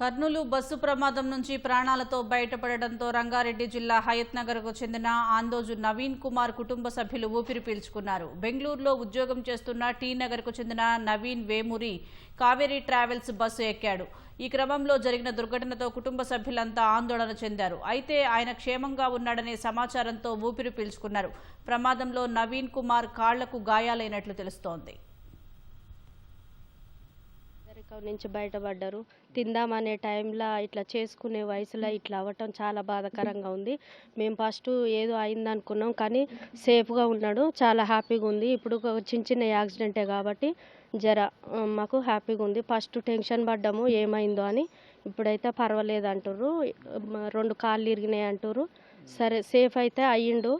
Kurnool bus ప్రమాదం నుంచి ప్రాణాలతో బయటపడడంతో రంగారెడ్డి జిల్లా హయత్నగర్కు చెందిన ఆందోజు నవీన్ కుమార్ కుటుంబ సభ్యులు ఊపిరి పీల్చుకున్నారు. బెంగళూరులో ఉద్యోగం చేస్తున్న టీ నగర్కు చెందిన నవీన్ వేమూరి కావేరీ ట్రావెల్స్ బస్సు ఎక్కాడు. ఈ క్రమంలో జరిగిన దుర్ఘటనతో కుటుంబ సభ్యులంతా ఆందోళన చెందారు. అయితే ఆయన క్షేమంగా ఉన్నాడనే సమాచారంతో ఊపిరి పీల్చుకున్నారు. ప్రమాదంలో నవీన్ కుమార్ కాళ్ళకు గాయాలైనట్లు తెలుస్తోంది. పేదరికం నుంచి బయటపడ్డారు. తిందామనే టైంలో ఇట్లా చేసుకునే వయసులో ఇట్లా అవ్వటం చాలా బాధాకరంగా ఉంది. మేము ఫస్ట్ ఏదో అయింది అనుకున్నాం కానీ సేఫ్గా ఉన్నాడు. చాలా హ్యాపీగా ఉంది. ఇప్పుడు చిన్న చిన్న యాక్సిడెంటే కాబట్టి జర మాకు హ్యాపీగా ఉంది. ఫస్ట్ టెన్షన్ పడ్డాము. ఏమైందో అని ఇప్పుడైతే పర్వాలేదు అంటారు రెండు కాళ్ళు ఇరిగినాయి అంటారు సరే సేఫ్ అయితే అయ్యిండు.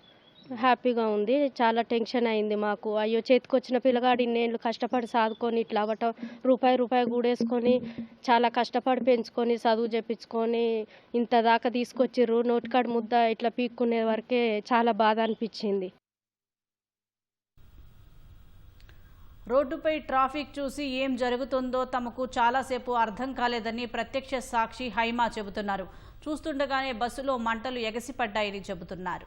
హ్యాపీగా ఉంది. చాలా టెన్షన్ అయింది మాకు. అయ్యో చేతికొచ్చిన పిల్లగాడు ఇన్నేళ్ళు కష్టపడి సాదుకొని ఇట్లా అవ్వటం రూపాయి రూపాయి గూడేసుకొని చాలా కష్టపడి పెంచుకొని చదువు చెప్పించుకొని ఇంత దాకా తీసుకొచ్చిర్రు. నోటికాడు ముద్ద ఇట్లా పీక్కునే వరకే చాలా బాధ అనిపించింది. రోడ్డుపై ట్రాఫిక్ చూసి ఏం జరుగుతుందో తమకు చాలాసేపు అర్థం కాలేదని ప్రత్యక్ష సాక్షి హైమా చెబుతున్నారు. చూస్తుండగానే బస్సులో మంటలు ఎగసిపడ్డాయని చెబుతున్నారు.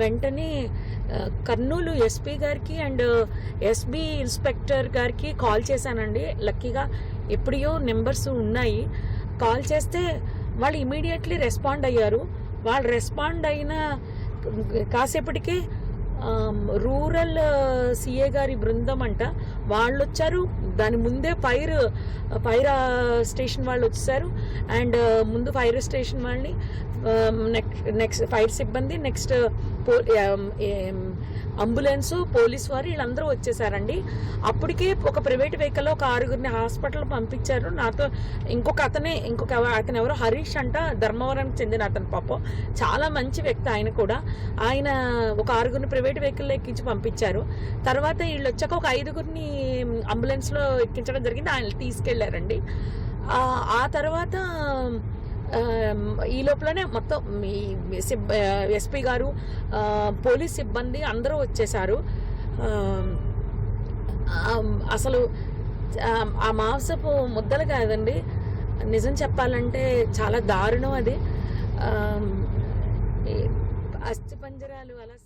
వెంటనే కర్నూలు ఎస్పీ గారికి అండ్ ఎస్బీ ఇన్స్పెక్టర్ గారికి కాల్ చేశానండి. లక్కీగా ఎప్పుడో నెంబర్స్ ఉన్నాయి. కాల్ చేస్తే వాళ్ళు ఇమీడియట్లీ రెస్పాండ్ అయ్యారు. వాళ్ళు రెస్పాండ్ అయిన కాసేపటికే రూరల్ సిఏ గారి బృందం అంట వాళ్ళు వచ్చారు దాని ముందే ఫైర్ ఫైర్ స్టేషన్ వాళ్ళు వచ్చారు అండ్ ముందు ఫైర్ స్టేషన్ వాళ్ళని నెక్స్ట్ నెక్స్ట్ ఫైర్ సిబ్బంది నెక్స్ట్ పో అంబులెన్స్ పోలీస్ వారు వీళ్ళందరూ వచ్చేసారండి. అప్పటికే ఒక ప్రైవేట్ వెహికల్లో ఒక ఆరుగురిని హాస్పిటల్ పంపించారు. నాతో ఇంకొక అతనే ఇంకొక అతను ఎవరో హరీష్ అంట ధర్మవరానికి చెందిన అతను పాపం. చాలా మంచి వ్యక్తి ఆయన కూడా. ఆయన ఒక ఆరుగురిని ప్రైవేట్ వెహికల్లో ఎక్కించి పంపించారు. తర్వాత వీళ్ళు వచ్చాక ఒక ఐదుగురిని అంబులెన్స్లో ఎక్కించడం జరిగింది. ఆయన తీసుకెళ్ళారండి. ఆ తర్వాత ఈ లోపలనే మొత్తం మీ ఎస్పీ గారు పోలీస్ సిబ్బంది అందరూ వచ్చేసారు. అసలు ఆ, మాంసపు ముద్దలు కాదండి. నిజం చెప్పాలంటే చాలా దారుణం అది. అస్థిపంజరాలు అస్థి పంజరాలు అలా